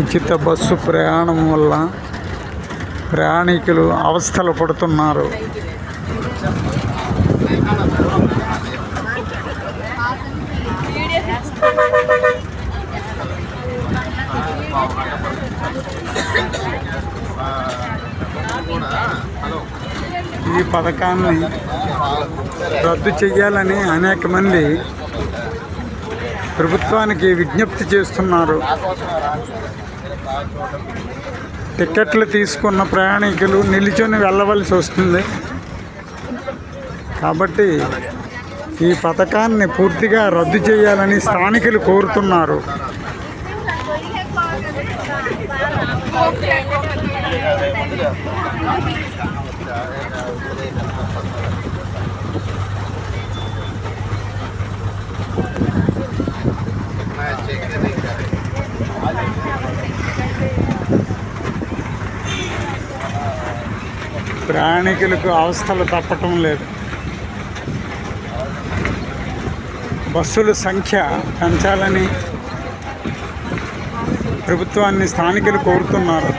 ఉచిత బస్సు ప్రయాణం వల్ల ప్రయాణికులు అవస్థలు పడుతున్నారు. ఈ పథకాన్ని రద్దు చేయాలని అనేక మంది ప్రభుత్వానికి విజ్ఞప్తి చేస్తున్నారు. టికెట్లు తీసుకున్న ప్రయాణికులు నిల్చొని వెళ్ళవలసి వస్తుంది. కాబట్టి ఈ పథకాన్ని పూర్తిగా రద్దు చేయాలని స్థానికులు కోరుతున్నారు. ప్రయాణికులకు అవస్థలు తప్పటం లేదు. బస్సుల సంఖ్య పెంచాలని ప్రభుత్వాన్ని స్థానికులు కోరుతున్నారు.